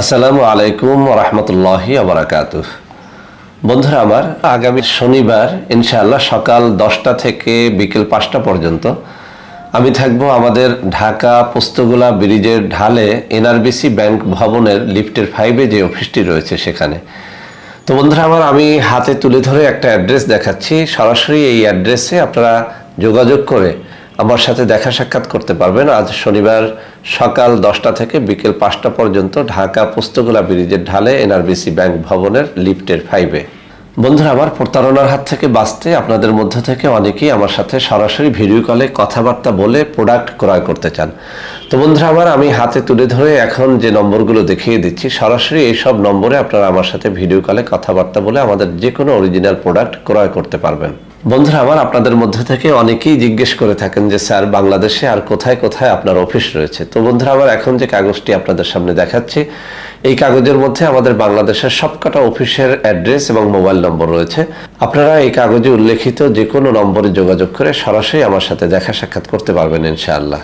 আসসালামু আলাইকুম রহমতুল্লাহি আবরাকাত বন্ধুরা, আমার আগামী শনিবার, ইনশাআল্লাহ সকাল দশটা থেকে বিকেল পাঁচটা পর্যন্ত আমি থাকব আমাদের ঢাকা পোস্তগোলা ব্রিজের ঢালে এনআরবিসি ব্যাংক ভবনের লিফটের ফাইভে যে অফিসটি রয়েছে সেখানে। তো বন্ধুরা, আমার আমি হাতে তুলে ধরে একটা অ্যাড্রেস দেখাচ্ছি। সরাসরি এই অ্যাড্রেসে আপনারা যোগাযোগ করে আমার সাথে দেখা সাক্ষাৎ করতে পারবেন। আজ শনিবার সকাল দশটা থেকে বিকেল পাঁচটা পর্যন্ত ঢাকা পুস্তকলা ব্রিজের ঢালে এনআরবিসি ব্যাংক ভবনের লিফটের ফাইভে। বন্ধুরা, আমার প্রতারণার হাত থেকে বাঁচতে আপনাদের মধ্য থেকে অনেকেই আমার সাথে সরাসরি ভিডিও কলে কথাবার্তা বলে প্রোডাক্ট ক্রয় করতে চান। তো বন্ধুরা, আমার আমি হাতে তুলে ধরে এখন যে নম্বরগুলো দেখিয়ে দিচ্ছি, সরাসরি এই সব নম্বরে আপনারা আমার সাথে ভিডিও কলে কথাবার্তা বলে আমাদের যে কোনো অরিজিনাল প্রোডাক্ট ক্রয় করতে পারবেন। বন্ধুরা, আমার আপনাদের মধ্যে থেকে অনেকেই জিজ্ঞেস করে থাকেন যে, স্যার, বাংলাদেশে আর কোথায় কোথায় আপনার অফিস রয়েছে? তো বন্ধুরা, আমার এখন যে কাগজটি আপনাদের সামনে দেখাচ্ছি, এই কাগজের মধ্যে আমাদের বাংলাদেশের সবকটা অফিসের অ্যাড্রেস এবং মোবাইল নম্বর রয়েছে। আপনারা এই কাগজে উল্লেখিত যে কোনো নম্বরে যোগাযোগ করে সরাসরি আমার সাথে দেখা সাক্ষাৎ করতে পারবেন, ইনশাআল্লাহ।